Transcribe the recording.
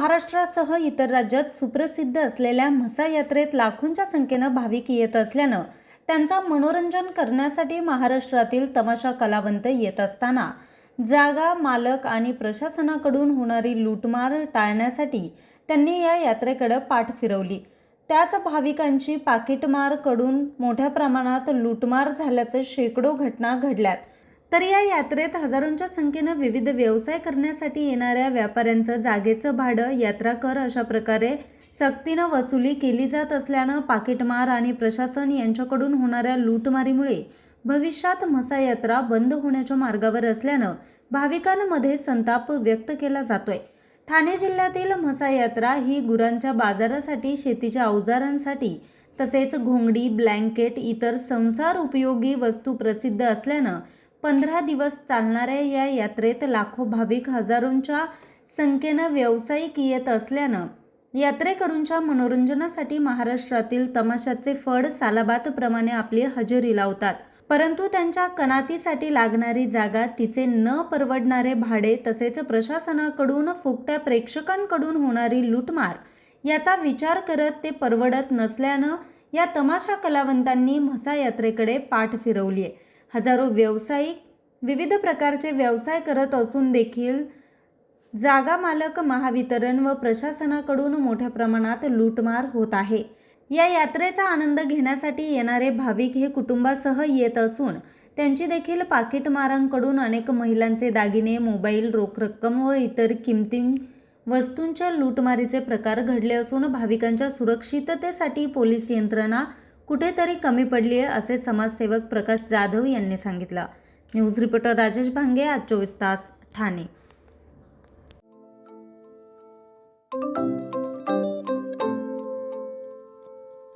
महाराष्ट्रासह इतर राज्यात सुप्रसिद्ध असलेल्या म्हसा यात्रेत लाखोंच्या संख्येनं भाविक येत असल्यानं त्यांचा मनोरंजन करण्यासाठी महाराष्ट्रातील तमाशा कलावंत येत असताना जागा मालक आणि प्रशासनाकडून होणारी लूटमार टाळण्यासाठी त्यांनी या यात्रेकडे पाठ फिरवली. त्याच भाविकांची पाकिटमारकडून मोठ्या प्रमाणात लूटमार झाल्याचं शेकडो घटना घडल्यात. तर या यात्रेत हजारोंच्या संख्येनं विविध व्यवसाय करण्यासाठी येणाऱ्या व्यापाऱ्यांचं जागेचं भाडं यात्रा कर अशा प्रकारे सक्तीनं वसुली केली जात असल्यानं पाकिटमार आणि प्रशासन यांच्याकडून होणाऱ्या लूटमारीमुळे भविष्यात म्हसा यात्रा बंद होण्याच्या मार्गावर असल्यानं भाविकांमध्ये संताप व्यक्त केला जातोय. ठाणे जिल्ह्यातील म्हसा यात्रा ही गुरांच्या बाजारासाठी शेतीच्या अवजारांसाठी तसेच घोंगडी ब्लँकेट इतर संसार उपयोगी वस्तू प्रसिद्ध असल्यानं पंधरा दिवस चालणाऱ्या या यात्रेत लाखो भाविक हजारोंच्या संख्येनं व्यावसायिक येत असल्यानं यात्रेकरूंच्या मनोरंजनासाठी महाराष्ट्रातील तमाशाचे फड सालाबातप्रमाणे आपली हजेरी लावतात. परंतु त्यांच्या कणातीसाठी लागणारी जागा तिचे न परवडणारे भाडे तसेच प्रशासनाकडून फुकट्या प्रेक्षकांकडून होणारी लूटमार याचा विचार करत ते परवडत नसल्यानं या तमाशा कलावंतांनी म्हसा यात्रेकडे पाठ फिरवली आहे हजारो व्यावसायिक विविध प्रकारचे व्यवसाय करत असून देखील जागा मालक महावितरण व प्रशासनाकडून मोठ्या प्रमाणात लूटमार होत आहे. या यात्रेचा आनंद घेण्यासाठी येणारे भाविक हे कुटुंबासह येत असून त्यांची देखील पाकिटमारांकडून अनेक महिलांचे दागिने मोबाईल रोख रक्कम व इतर किमती वस्तूंच्या लूटमारीचे प्रकार घडले असून भाविकांच्या सुरक्षिततेसाठी पोलीस यंत्रणा कुठेतरी कमी पडली आहे असे समाजसेवक प्रकाश जाधव यांनी सांगितलं. न्यूज रिपोर्टर राजेश भांगे आज चोवीस तास ठाणे.